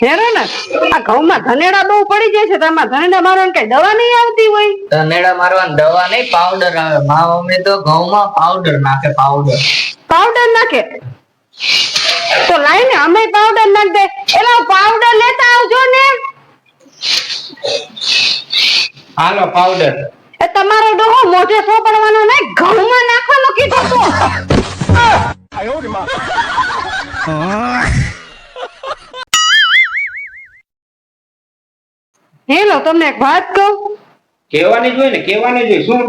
હેરો ને આ ઘઉંમાં ધનેડા બહુ પડી જાય છે તો આમાં ધનેડા મારવાની કઈ દવા નહીં આવતી હોય? ધનેડા મારવાની દવા નહીં પાવડર આવે. મા મમ્મી તો ઘઉંમાં પાવડર નાખે પાવડર પાવડર નાખે? તો લાઈને અમે પાવડર નાખ દે. એલા પાવડર લેતા આવજો ને. હાલો પાવડર એ તમારો ડોહો મોઢે સોપડવાનો નહીં ઘઉંમાં નાખવાનો કીધો તો. હેલો તમને એક વાત કહું? કહેવાની જોઈએ ને કહેવાની જોઈએ શું?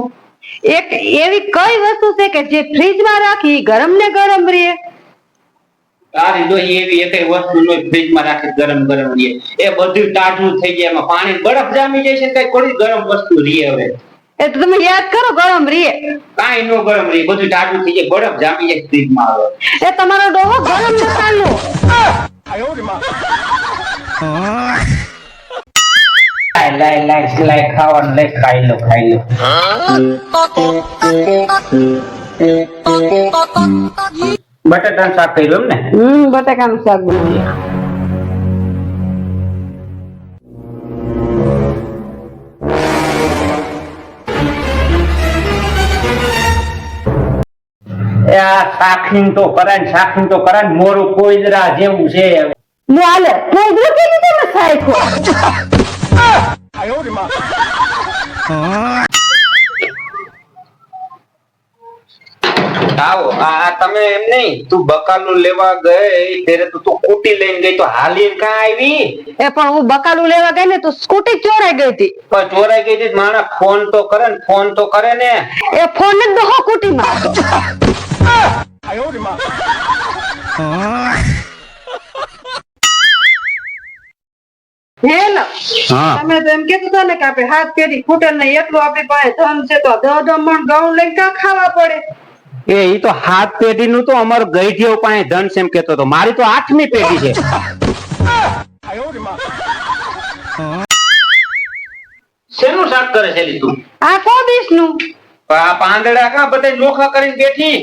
એક એવી કઈ વસ્તુ છે કે જે ફ્રીજમાં રાખી ગરમ ને ગરમ રહે? તારી ડોહી એવી એકેય વસ્તુ નો ફ્રીજમાં રાખી ગરમ ગરમ રહે. એ બધું ટાઢું થઈ જાય એમાં પાણી બરફ જામી જાય છે કઈ કોઈ ગરમ વસ્તુ રહે હવે. એ તો તમે યાદ કરો ગરમ રહે. કાંઈ નો ગરમ રહે બધું ટાઢું થઈ જાય બરફ જામી જાય ફ્રીજમાં હવે. એ તમારો ડોહો ગરમ મસાલો. લાય લાય લાય લાય ખાવાનું લઈ ખાઈ લો ખાઈ લો. બટાટાનું શાક કર્યું એમ ને હમ બટાકાનું શાક બનાવ્યું. તો તો મોરું કોઈદરા જેવું છે. કે તમે આવો આ તમે એમ નહીં તું બકાલું લેવા ગઈ ત્યારે તો તું સ્કૂટી લઈને ગઈ તો હાલીને કા આવી? એ પણ હું બકાલું લેવા ગઈ ને તો સ્કૂટી ચોરાઈ ગઈ હતી. પણ ચોરાઈ ગઈ હતી માણા ફોન તો કરે ને ફોન તો કરે ને. એ ફોન જ ડોહો કૂટી મારતો હેલો? તમે તો એમ કીધું હતા ને કે આપણે હાથ પેઢી ખૂટે ને એટલું આપણી પાસે ધન છે તો દહ દહ ઘઉં લઈને ક્યાં ખાવા પડે? એ ઈ તો હાથ પેઢી નું તો અમારું ગઈઠીઓ પાસે ધન છે એમ કેતો હતો. મારી તો આઠમી પેઢી છે. શેનું શાક કરે છે તું આ કોબીસનું આ પાંદડા કા બધા નોખા કરીને બેઠી?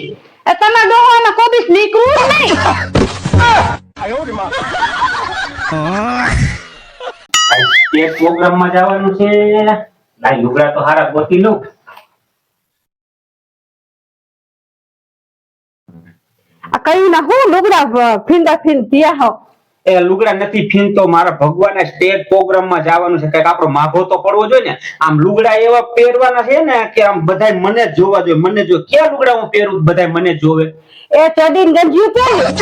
એ તમારા ડોહામાં કોબીસ નીકળવું જ નહીં. સ્ટેટ પ્રોગ્રામમાં જવાનું છે. ના લુગડા તો હારા ગોતી લઉં. આ કઈ ના હું લુગડા ફિંદા ફિંદ ફીંદ હો એ લુગડા નથી ફીનતો મારા ભગવાન સ્ટેજ પ્રોગ્રામમાં જવાનું છે. કંઈક આપણો માભો તો પડવો જોઈએ ને. આમ લુગડા એવા પહેરવાના છે ને કે આમ બધા મને જ જોવા જોઈએ. મને જો ક્યાં લુગડા હું પહેરું? બધાય મને જોવે. એ ચડીને ગંજીયું પહેર્યું